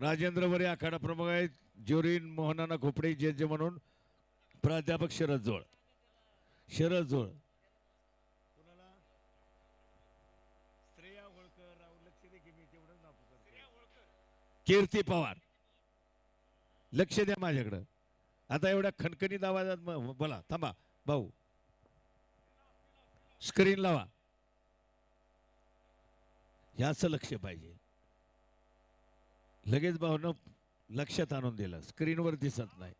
राजेंद्र वरे आखाडा प्रमुख आहेत. ज्युरीन मोहनाना खोपडे जज म्हणून. प्राध्यापक शरद जोळ. शरद जोळ. कीर्ती पवार. लक्ष द्या माझ्याकडं. आता एवढ्या खणखणीत आवाजात बोला थांबा. भाऊ. स्क्रीन लावा. ह्याचं लक्ष पाहिजे. लगेच भाऊनं लक्षात आणून दिलं. स्क्रीनवर दिसत नाही.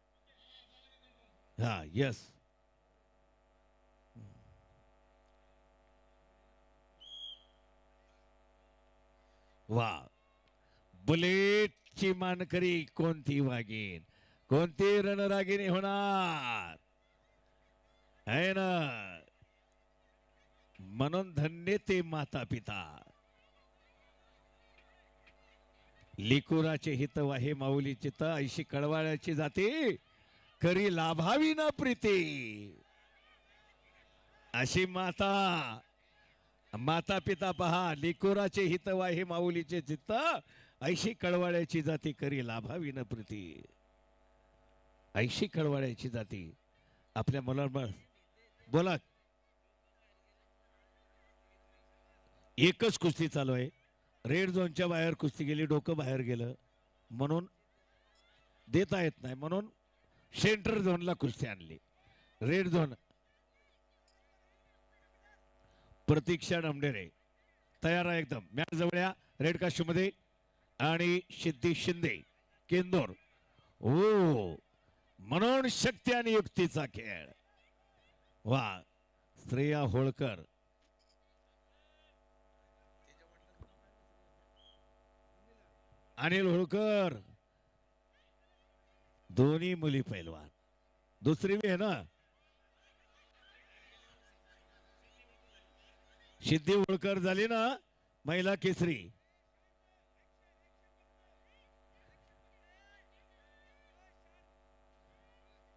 हा यस वा. बुलेटची मानकरी कोणती वागीन? कोणती रणरागिणी होणार? आहे ना? म्हणून धन्य ते माता पिता लिकुराचे हित वाहे माऊली चित्त ऐशी कळवाळ्याची जाते. करी लाभावी ना प्रीती. अशी माता माता पिता पहा लिकुराचे हित वाहे माऊलीचे चित्त ऐशी कळवाळ्याची जाती. करी लाभावी न प्रीती. ऐशी कळवाळ्याची जाती. आपल्या मुलांवर बोला. एकच कुस्ती चालू आहे. रेड झोनच्या बाहेर कुस्ती गेली डोकं बाहेर गेलं. म्हणून देता येत नाही म्हणून सेंटर झोनला कुस्ती आणली. Red zone. प्रतीक्षा डमडेरे. तयार आहे एकदम. मॅच जवळ या रेड कास्ट्यूममध्ये आणि सिद्धी शिंदे केंदोर. ओ म्हणून शक्ती आणि युक्तीचा खेळ. वा श्रेया होळकर. अनिल होळकर. दोन्ही मुली पैलवान. दुसरी बी आहे ना? सिद्धी होळकर झाली ना? महिला केसरी.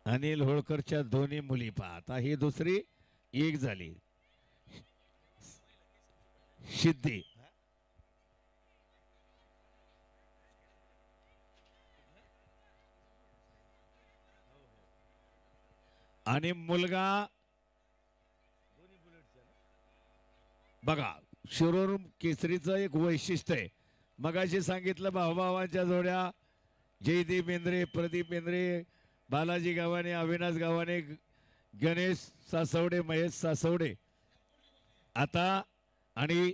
अनिल होळकरच्या दोन्ही मुली पहा. आता ही दुसरी एक झाली. सिद्धी. आणि मुलगा बघा शिरोर केसरीचं एक वैशिष्ट्य आहे. मगाशी सांगितलं भाऊभावांच्या जोड्या जयदीप बेंद्रे प्रदीप बेंद्रे बालाजी गावाने अविनाश गावाने गणेश सासवडे महेश सासवडे. आता आणि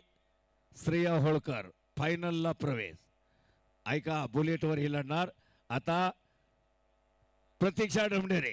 श्रेया होळकर फायनलला प्रवेश. ऐका बुलेटवर ही लढणार. आता प्रतीक्षा डमडेरे.